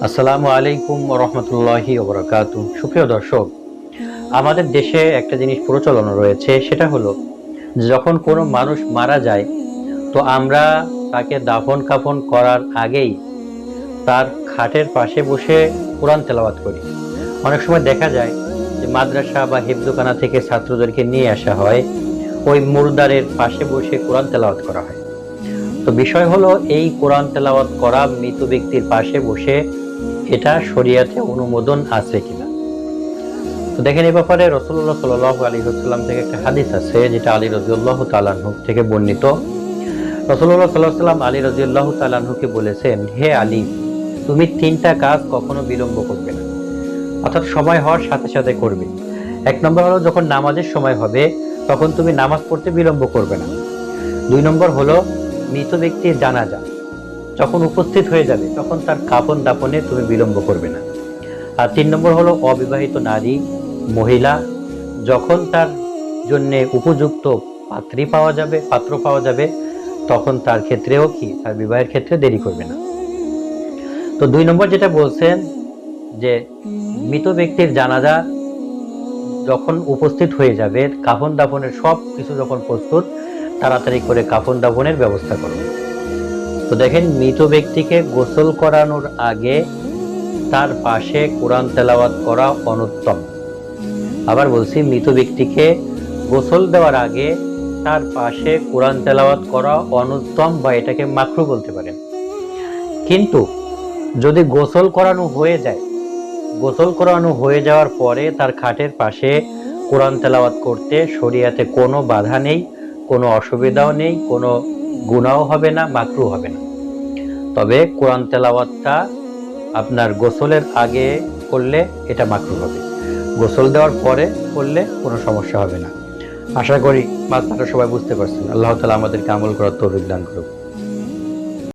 আসসালামু আলাইকুম রহমতুল্লাহি ওবরাকাতু সুপ্রিয় দর্শক, আমাদের দেশে একটা জিনিস প্রচলন রয়েছে, সেটা হলো, যখন কোনো মানুষ মারা যায়, তো আমরা তাকে দাফন কাফন করার আগেই তার খাটের পাশে বসে কোরআন তেলাওয়াত করি। অনেক সময় দেখা যায় যে মাদ্রাসা বা হেফদোখানা থেকে ছাত্রদেরকে নিয়ে আসা হয়, ওই মুরদারের পাশে বসে কোরআন তেলাওয়াত করা হয়। তো বিষয় হলো, এই কোরআন তেলাওয়াত করা মৃত ব্যক্তির পাশে বসে এটা শরিয়াতে অনুমোদন আছে কিনা? তো দেখেন এই ব্যাপারে রসুল্লাহ সাল আলী হাসাল্লাম থেকে একটা হাদিস আছে, যেটা আলী রাজিউল্লাহ তালাহু থেকে বর্ণিত। রসুল্লাহ সাল্লাহ সাল্লাম আলী রাজিউল্লাহ তালাহুকে বলেছেন, হে আলী, তুমি তিনটা কাজ কখনো বিলম্ব করবে না। অর্থাৎ সময় হওয়ার সাথে সাথে করবে। এক নম্বর হলো যখন নামাজের সময় হবে, তখন তুমি নামাজ পড়তে বিলম্ব করবে না। দুই নম্বর হলো মৃত ব্যক্তির জানাজা। যখন উপস্থিত হয়ে যাবে, তখন তার কাপন দাপনে তুমি বিলম্ব করবে না। আর তিন নম্বর হলো অবিবাহিত নারী, মহিলা, যখন তার জন্যে উপযুক্ত পাত্রী পাওয়া যাবে, পাত্র পাওয়া যাবে, তখন তার ক্ষেত্রেও কি? তার বিবাহের ক্ষেত্রে দেরি করবে না। তো দুই নম্বর যেটা বলছেন, যে মৃত ব্যক্তির জানাজা যখন উপস্থিত হয়ে যাবে কাফন দাফনের সব কিছু যখন প্রস্তুত, তাড়াতাড়ি করে কাফন দাফনের ব্যবস্থা করো। তো দেখেন, মৃত ব্যক্তিকে গোসল করানোর আগে তার পাশে কোরআন তেলাওয়াত করা অনুত্তম। আবার বলছি, মৃত ব্যক্তিকে গোসল দেওয়ার আগে তার পাশে কোরআন তেলাওয়াত করা অনুত্তম বা এটাকে মাকরু বলতে পারেন। কিন্তু যদি গোসল করানো হয়ে যায়, গোসল করানো হয়ে যাওয়ার পরে তার খাটের পাশে কোরআন তেলাওয়াত করতে শরিয়াতে কোনো বাধা নেই, কোনো অসুবিধাও নেই, কোনো গুণাও হবে না মাকরু হবে না। তবে কোরআন তেলাওয়াতটা আপনার গোসলের আগে করলে এটা মাকরু হবে। গোসল দেওয়ার পরে করলে কোনো সমস্যা হবে না। আশা করি মাত্রা সবাই বুঝতে পারছেন। আল্লাহ তালা আমাদেরকে আমল করার তৌফিক দান করুক।